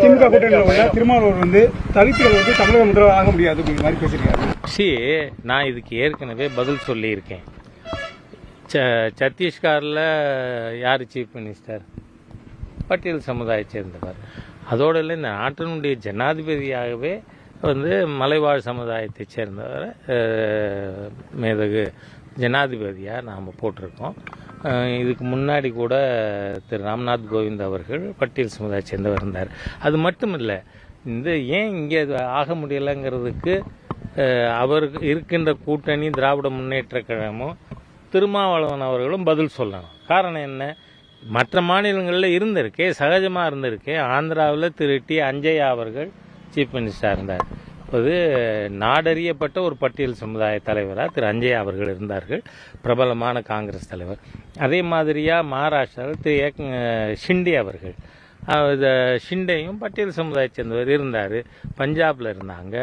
திமுக கூட்டணியில் உள்ள திருமாவளவர் வந்து தலித்துகள் வந்து தமிழக முதல்வர் ஆக முடியாது அப்படிங்கிற மாதிரி பேசியிருக்காரு. சி நான் இதுக்கு ஏற்கனவே பதில் சொல்லியிருக்கேன். ச சத்தீஸ்கரில் யார் சீஃப் மினிஸ்டர் பட்டியல் சமுதாயத்தை சேர்ந்தவர். அதோடு இல்லை இந்த நாட்டினுடைய ஜனாதிபதியாகவே வந்து மலைவாழ் சமுதாயத்தை சேர்ந்தவர் மேதகு ஜனாதிபதியாக நாம் போட்டிருக்கோம். இதுக்கு முன்னாடி கூட திரு ராம்நாத் கோவிந்த் அவர்கள் பட்டியல் சமுதாயத்தை சேர்ந்தவர் இருந்தார். அது மட்டும் இல்லை இந்த ஏன் இங்கே ஆக முடியலைங்கிறதுக்கு அவர் அவருக்கு இருக்கின்ற கூட்டணி திராவிட முன்னேற்ற கழகமும் திருமாவளவன் அவர்களும் பதில் சொல்லணும். காரணம் என்ன? மற்ற மாநிலங்களில் இருந்திருக்கே சகஜமாக இருந்திருக்கே ஆந்திராவில் திரு டி அஞ்சயா அவர்கள் சீஃப் மினிஸ்டராக இருந்தார். இப்போது நாடறியப்பட்ட ஒரு பட்டியல் சமுதாய தலைவராக திரு அஞ்சயா அவர்கள் இருந்தார்கள். பிரபலமான காங்கிரஸ் தலைவர். அதே மாதிரியாக மகாராஷ்டிராவில் திரு ஏக் ஷிண்டே அவர்கள். இந்த ஷிண்டேயும் பட்டியல் சமுதாயத்தை சேர்ந்தவர் இருந்தார். பஞ்சாபில் இருந்தாங்க.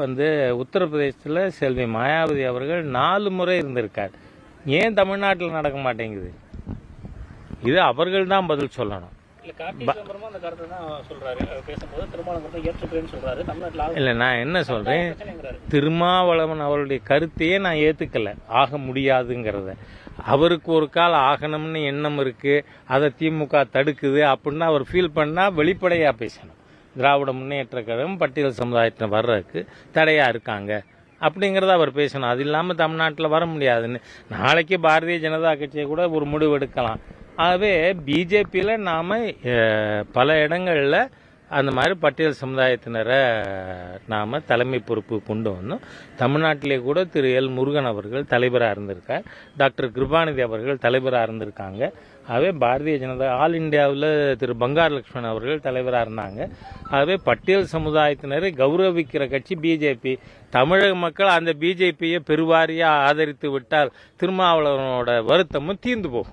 வந்து உத்தரப்பிரதேசத்தில் செல்வி மாயாவதி அவர்கள் நாலு முறை இருந்திருக்கார். ஏன் தமிழ்நாட்டில் நடக்க மாட்டேங்குது? இது அவர்கள் தான் பதில் சொல்லணும். இல்ல நான் என்ன சொல்கிறேன் திருமாவளவன் அவருடைய கருத்தையே நான் ஏற்றுக்கல ஆக முடியாதுங்கிறத. அவருக்கு ஒரு கால் ஆகணும்னு எண்ணம் இருக்கு. அதை திமுக தடுக்குது அப்படின்னு அவர் ஃபீல் பண்ணால் வெளிப்படையாக பேசணும். திராவிட முன்னேற்ற கழகம் பட்டியல் சமுதாயத்தில் வர்றதுக்கு தடையாக இருக்காங்க. அப்படிங்கிறத அவர் பேசணும். அது இல்லாமல் தமிழ்நாட்டில் வர முடியாதுன்னு. நாளைக்கு பாரதிய ஜனதா கட்சியை கூட ஒரு முடிவு எடுக்கலாம். ஆகவே பிஜேபியில் நாம் பல இடங்களில் அந்த மாதிரி பட்டியல் சமுதாயத்தினரை நாம் தலைமை பொறுப்பு கொண்டு வந்தோம். தமிழ்நாட்டிலே கூட திரு எல் முருகன் அவர்கள் தலைவராக இருந்திருக்கார். டாக்டர் கிருபாநிதி அவர்கள் தலைவராக இருந்திருக்காங்க. ஆகவே பாரதிய ஜனதா ஆல் இந்தியாவில் திரு பங்கார் லக்ஷ்மண் அவர்கள் தலைவராக இருந்தாங்க. ஆகவே பட்டியல் சமுதாயத்தினரை கௌரவிக்கிற கட்சி பிஜேபி தமிழக மக்கள் அந்த பிஜேபியை பெருவாரியாக ஆதரித்து விட்டால் திருமாவளவனோட வருத்தமும் தீர்ந்து போகும்.